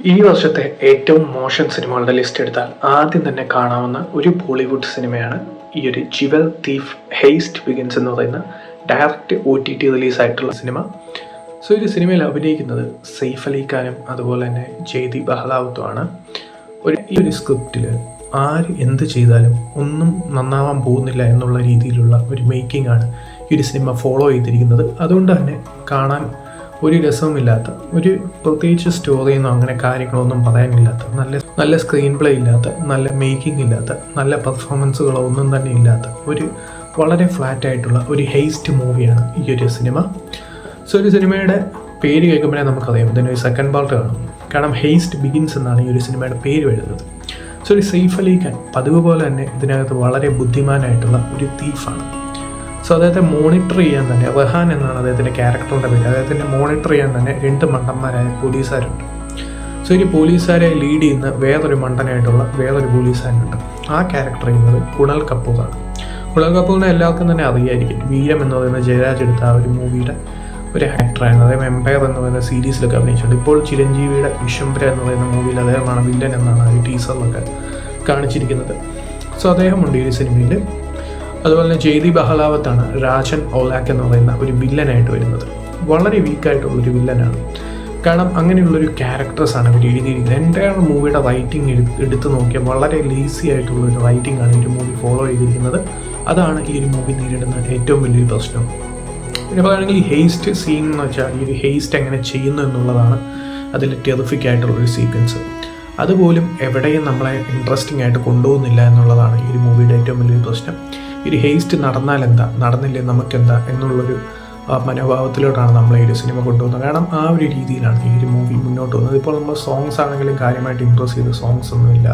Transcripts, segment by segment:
ഈ വർഷത്തെ ഏറ്റവും മോശം സിനിമകളുടെ ലിസ്റ്റ് എടുത്താൽ ആദ്യം തന്നെ കാണാവുന്ന ഒരു ബോളിവുഡ് സിനിമയാണ് ഈ ഒരു ജിവൽ തീഫ് ഹെയ്സ്റ്റ് ബിഗിൻസ് എന്ന് പറയുന്ന ഡയറക്റ്റ് ഒ ടി ടി റിലീസായിട്ടുള്ള സിനിമ സോ ഈ സിനിമയിൽ അഭിനയിക്കുന്നത് സെയ്ഫ് അലി ഖാനും അതുപോലെ തന്നെ ജയ്ദീപ് അഹ്ലാവത്തുമാണ് ഒരു ഈ ഒരു സ്ക്രിപ്റ്റിൽ ആര് എന്ത് ചെയ്താലും ഒന്നും നന്നാവാൻ പോകുന്നില്ല എന്നുള്ള രീതിയിലുള്ള ഒരു മേക്കിംഗ് ആണ് ഈ ഒരു സിനിമ ഫോളോ ചെയ്തിരിക്കുന്നത്. അതുകൊണ്ട് തന്നെ കാണാൻ ഒരു രസവുമില്ലാത്ത ഒരു പ്രത്യേകിച്ച് സ്റ്റോറിയൊന്നും അങ്ങനെ കാര്യങ്ങളൊന്നും പറയാനില്ലാത്ത നല്ല നല്ല സ്ക്രീൻ പ്ലേ ഇല്ലാത്ത നല്ല മേക്കിംഗ് ഇല്ലാത്ത നല്ല പെർഫോമൻസുകളോ ഒന്നും തന്നെ ഇല്ലാത്ത ഒരു വളരെ ഫ്ലാറ്റായിട്ടുള്ള ഒരു ഹെയ്സ്റ്റ് മൂവിയാണ് ഈ ഒരു സിനിമ സോ ഒരു സിനിമയുടെ പേര് കേൾക്കുമ്പോഴേ നമുക്കറിയാം ഇതിനൊരു സെക്കൻഡ് പാർട്ട് കാണും. കാരണം ഹെയ്സ്റ്റ് ബിഗിൻസ് എന്നാണ് ഈ ഒരു സിനിമയുടെ പേര് വരുന്നത്. സോ ഒരു സെയ്ഫ് അലി ഖാൻ പതിവ് പോലെ തന്നെ ഇതിനകത്ത് വളരെ ബുദ്ധിമാനായിട്ടുള്ള ഒരു തീഫാണ് സോ അദ്ദേഹത്തെ മോണിറ്റർ ചെയ്യാൻ തന്നെ റഹാൻ എന്നാണ് അദ്ദേഹത്തിന്റെ ക്യാരക്ടറിന്റെ പേര്. അദ്ദേഹത്തിന്റെ മോണിറ്റർ ചെയ്യാൻ തന്നെ രണ്ട് മണ്ടന്മാരായ പോലീസുകാരുണ്ട്. സോ ഈ പോലീസുകാരെ ലീഡ് ചെയ്യുന്ന വേറൊരു മണ്ടനായിട്ടുള്ള വേറൊരു പോലീസുകാരനുണ്ട് ആ ക്യാരക്ടർ ചെയ്യുന്നത് കുണൽ കപൂറാണ്. കുണൽ കപൂറിനെ എല്ലാവർക്കും തന്നെ അറിയായിരിക്കും. വീരം എന്ന് പറയുന്ന ജയരാജ് എടുത്ത ആ ഒരു മൂവിയുടെ ഒരു ആക്ടറായിരുന്നു അദ്ദേഹം എംപയർ എന്ന് പറയുന്ന സീരീസിലൊക്കെ അഭിനയിച്ചിട്ടുണ്ട്. ഇപ്പോൾ ചിരഞ്ജീവിയുടെ വിശ്വംഭര എന്ന് പറയുന്ന മൂവിയിൽ അദ്ദേഹമാണ് വില്ലൻ എന്നാണ് ഈ ടീസറിലൊക്കെ കാണിച്ചിരിക്കുന്നത്. സോ അദ്ദേഹമുണ്ട് ഈ സിനിമയിൽ അതുപോലെ തന്നെ ജയ്ദി അഹ്ലാവത്താണ് രാജൻ ഓലാക്ക് എന്ന് പറയുന്ന ഒരു വില്ലനായിട്ട് വരുന്നത്. വളരെ വീക്കായിട്ടുള്ള ഒരു വില്ലനാണ്. കാരണം അങ്ങനെയുള്ളൊരു ക്യാരക്ടേഴ്സാണ് ഇവർ എഴുതിയിരിക്കുന്നത്. എന്റെ മൂവിയുടെ റൈറ്റിംഗ് എടുത്തു നോക്കിയാൽ വളരെ ലേസി ആയിട്ടുള്ള ഒരു റൈറ്റിംഗ് ആണ് ഒരു മൂവി ഫോളോ ചെയ്തിരിക്കുന്നത്. അതാണ് ഈ ഒരു മൂവി നേരിടുന്ന ഏറ്റവും വലിയൊരു പ്രശ്നം. പിന്നെ പറയുകയാണെങ്കിൽ ഈ ഹേസ്റ്റ് സീൻ എന്ന് വെച്ചാൽ ഈ ഒരു ഹേസ്റ്റ് എങ്ങനെ ചെയ്യുന്നു എന്നുള്ളതാണ് അതിൽ ടെറിഫിക് ആയിട്ടുള്ള ഒരു സീക്വൻസ് അതുപോലും എവിടെയും നമ്മളെ ഇൻട്രസ്റ്റിംഗ് ആയിട്ട് കൊണ്ടുപോകുന്നില്ല എന്നുള്ളതാണ് ഈ ഒരു മൂവിയുടെ ഏറ്റവും വലിയൊരു പ്രശ്നം. ഒരു ഹേസ്റ്റ് നടന്നാൽ എന്താ? നടന്നില്ലേ നമുക്കെന്താ? എന്നുള്ളൊരു മനോഭാവത്തിലോട്ടാണ് നമ്മൾ ഈ ഒരു സിനിമ കൊണ്ടുപോകുന്നത്. കാരണം ആ ഒരു രീതിയിലാണ് ഈ ഒരു മൂവി മുന്നോട്ട് പോകുന്നത്. ഇപ്പോൾ നമ്മൾ സോങ്സ് ആണെങ്കിലും കാര്യമായിട്ട് ഇമ്പ്രസ് ചെയ്ത സോങ്സ് ഒന്നുമില്ല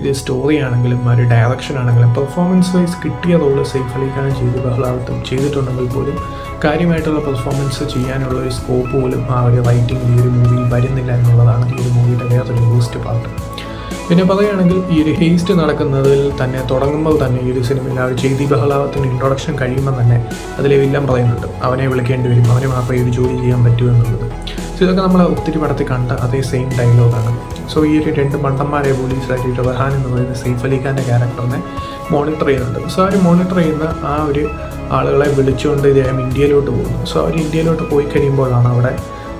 ഇത് സ്റ്റോറി ആണെങ്കിലും ആ ഒരു ഡയറക്ഷൻ ആണെങ്കിലും പെർഫോമൻസ് വൈസ് കിട്ടിയ റോൾ സേഫ് അലിക്കാനും ചെയ്ത് ബഹളാവത്തും ചെയ്തിട്ടുണ്ടെങ്കിൽ പോലും കാര്യമായിട്ടുള്ള പെർഫോമൻസ് ചെയ്യാനുള്ള ഒരു സ്കോപ്പ് പോലും ആ ഒരു റൈറ്റിംഗ് ഈ ഒരു മൂവിയിൽ വരുന്നില്ല എന്നുള്ളതാണ് ഈ ഒരു മൂവിയുടെ വേറൊരു ബൂസ്റ്റ് പാർട്ട് പിന്നെ പറയുകയാണെങ്കിൽ ഈ ഒരു ഹേസ്റ്റ് നടക്കുന്നതിൽ തന്നെ തുടങ്ങുമ്പോൾ തന്നെ ഈ ഒരു സിനിമയിൽ ആ ഒരു ചെയ്തി ബഹളാവത്തിന് ഇൻട്രൊഡക്ഷൻ കഴിയുമ്പോൾ തന്നെ അതിലെ എല്ലാം പറയുന്നുണ്ട്. അവനെ വിളിക്കേണ്ടി വരും. അവനെ മാത്രമേ ഒരു ജോലി ചെയ്യാൻ പറ്റൂ എന്നുള്ളത്. സോ ഇതൊക്കെ നമ്മൾ ഒത്തിരി പടത്തിൽ കണ്ട അതേ സെയിം ഡയലോഗാണ് സോ ഈ ഒരു രണ്ട് മണ്ടന്മാരെ പോലീസായിട്ട് റഹാൻ എന്ന് പറയുന്ന സെയ്ഫ് അലി ഖാന്റെ ക്യാരക്ടറിനെ മോണിറ്റർ ചെയ്യുന്നുണ്ട്. സോ അവർ മോണിറ്റർ ചെയ്യുന്ന ആ ഒരു ആളുകളെ വിളിച്ചുകൊണ്ട് ഇദ്ദേഹം ഇന്ത്യയിലോട്ട് പോകുന്നു. സോ അവർ ഇന്ത്യയിലോട്ട് പോയി കഴിയുമ്പോഴാണ് അവിടെ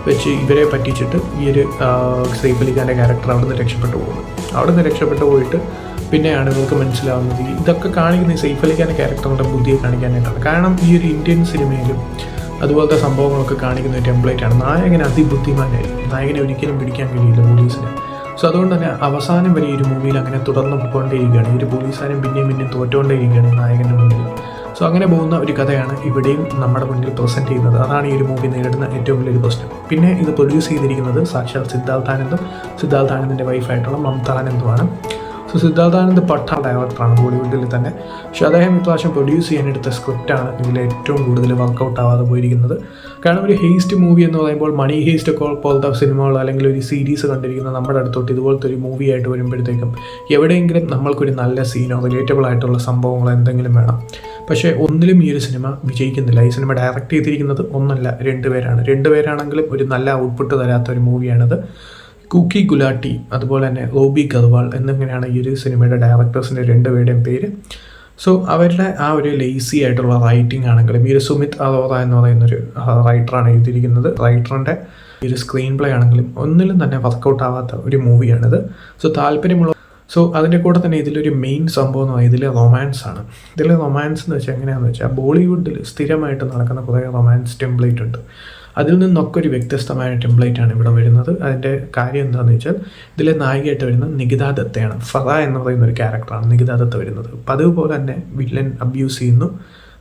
വെച്ച് ഇവരെ പറ്റിച്ചിട്ട് ഈ ഒരു സൈബലിഖാന്റെ ക്യാരക്ടർ അവിടെ നിന്ന് രക്ഷപ്പെട്ടു പോകുന്നു. അവിടെ നിന്ന് രക്ഷപ്പെട്ടു പോയിട്ട് പിന്നെയാണ് ഇവർക്ക് മനസ്സിലാവുന്നത്. ഇതൊക്കെ കാണിക്കുന്ന ഈ അലിഖാന്റെ അലി ഖാന്റെ ക്യാരക്ടറിന്റെ ബുദ്ധിയെ കാണിക്കാനായിട്ടാണ്. കാരണം ഈ ഒരു ഇന്ത്യൻ സിനിമയിലും അതുപോലത്തെ സംഭവങ്ങളൊക്കെ കാണിക്കുന്ന ഒരു ആണ്. നായകൻ അതിബുദ്ധിമാനായിരിക്കും. നായകനെ ഒരിക്കലും പിടിക്കാൻ കഴിയില്ല പോലീസിന്. സോ അതുകൊണ്ട് തന്നെ അവസാനം വരെ ഈ ഒരു മൂവിയിൽ അങ്ങനെ തുടർന്ന് പോയിക്കൊണ്ടേയിരിക്കുകയാണ്. ഈ ഒരു പോലീസുകാരൻ പിന്നെയും പിന്നെയും തോറ്റുകൊണ്ടേയിരിക്കുകയാണ് നായകന്റെ മുന്നിൽ. സോ അങ്ങനെ പോകുന്ന ഒരു കഥയാണ് ഇവിടെയും നമ്മുടെ മുന്നിൽ പ്രസന്റ് ചെയ്യുന്നത്. അതാണ് ഈ ഒരു മൂവി നേരിടുന്ന ഏറ്റവും വലിയൊരു പ്രശ്നം. പിന്നെ ഇത് പ്രൊഡ്യൂസ് ചെയ്തിരിക്കുന്നത് സാക്ഷാൽ സിദ്ധാർത്ഥാനന്ദും ആനന്ദും സിദ്ധാർത്ഥ് ആനന്ദിന്റെ വൈഫായിട്ടുള്ള മമതാനന്ദുമാണ് സോ സിദ്ധാർത്ഥാനന്ദ് പട്ട ഡയറക്ടറാണ് ബോളിവുഡിൽ തന്നെ. പക്ഷേ അദ്ദേഹം ഇപ്രാവശ്യം പ്രൊഡ്യൂസ് ചെയ്യാനെടുത്ത സ്ക്രിപ്റ്റാണ് ഇതിൽ ഏറ്റവും കൂടുതൽ വർക്കൗട്ട് ആവാതെ പോയിരിക്കുന്നത്. കാരണം ഒരു ഹേസ്റ്റ് മൂവി എന്ന് പറയുമ്പോൾ മണി ഹേസ്റ്റ് ഒക്കെ പോലത്തെ സിനിമകൾ അല്ലെങ്കിൽ ഒരു സീരീസ് കണ്ടിരിക്കുന്ന നമ്മുടെ അടുത്തോട്ട് ഇതുപോലത്തെ ഒരു മൂവി ആയിട്ട് വരുമ്പോഴത്തേക്കും എവിടെയെങ്കിലും നമ്മൾക്കൊരു നല്ല സീനോ റിലേറ്റബിൾ ആയിട്ടുള്ള സംഭവങ്ങളോ എന്തെങ്കിലും വേണം. പക്ഷേ ഒന്നിലും ഈ ഒരു സിനിമ വിജയിക്കുന്നില്ല. ഈ സിനിമ ഡയറക്റ്റ് ചെയ്തിരിക്കുന്നത് ഒന്നല്ല രണ്ടുപേരാണ് രണ്ടുപേരാണെങ്കിലും ഒരു നല്ല ഔട്ട്പുട്ട് തരാത്ത ഒരു മൂവിയാണിത് കുക്കി ഗുലാട്ടി അതുപോലെ തന്നെ റോബി ഗർവാൾ എന്നിങ്ങനെയാണ് ഈ ഒരു സിനിമയുടെ ഡയറക്ടേഴ്സിന്റെ രണ്ടുപേരുടെയും പേര്. സോ അവരുടെ ആ ഒരു ലേസി ആയിട്ടുള്ള റൈറ്റിംഗ് ആണെങ്കിലും ഈ ഒരു സുമിത് അറോറ എന്ന് പറയുന്നൊരു റൈറ്ററാണ് എഴുതിയിരിക്കുന്നത്. റൈറ്ററിന്റെ ഈ ഒരു സ്ക്രീൻ പ്ലേ ആണെങ്കിലും ഒന്നിലും തന്നെ വർക്കൗട്ട് ആവാത്ത ഒരു മൂവിയാണിത് സോ താല്പര്യമുള്ള സോ അതിന്റെ കൂടെ തന്നെ ഇതിലൊരു മെയിൻ സംഭവം എന്ന് പറയുന്നത് ഇതിൽ റൊമാൻസ് ആണ്. ഇതിൽ റൊമാൻസ് എന്ന് വെച്ചാൽ എങ്ങനെയാണെന്ന് വെച്ചാൽ ബോളിവുഡിൽ സ്ഥിരമായിട്ട് നടക്കുന്ന കുറേ റൊമാൻസ് ടെംപ്ലേറ്റ് ഉണ്ട്. അതിൽ നിന്നൊക്കെ ഒരു വ്യത്യസ്തമായ ആണ് ഇവിടെ വരുന്നത്. അതിന്റെ കാര്യം എന്താണെന്ന് വെച്ചാൽ ഇതിലെ നായികയായിട്ട് വരുന്ന നികിത ദത്തയാണ്. ഫറ എന്ന് പറയുന്ന ഒരു ക്യാരക്ടറാണ് നികിത ദത്ത വരുന്നത്. അപ്പോൾ അതുപോലെ തന്നെ വില്ലൻ അബ്യൂസ് ചെയ്യുന്നു.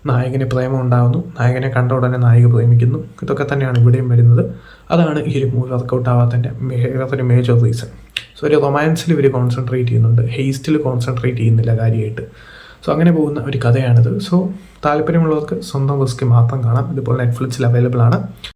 നായകന് പ്രേമം ഉണ്ടാകുന്നു നായകനെ കണ്ട ഉടനെ നായിക പ്രേമിക്കുന്നു. ഇതൊക്കെ തന്നെയാണ് ഇവിടെയും വരുന്നത്. അതാണ് ഈ ഒരു മൂവി വർക്കൗട്ട് ആവാത്തതിന്റെ വേറൊരു മേജർ റീസൺ സോ ഒരു റൊമാൻസിൽ ഇവർ കോൺസെൻട്രേറ്റ് ചെയ്യുന്നുണ്ട്. ഹെയ്സ്റ്റിൽ കോൺസെൻട്രേറ്റ് ചെയ്യുന്നില്ല കാര്യമായിട്ട് സോ അങ്ങനെ പോകുന്ന ഒരു കഥയാണിത്. സോ താല്പര്യമുള്ളവർക്ക് സ്വന്തം റിസ്ക് മാത്രം കാണാം. ഇതിപ്പോൾ നെറ്റ്ഫ്ലിക്സിൽ അവൈലബിൾ ആണ്.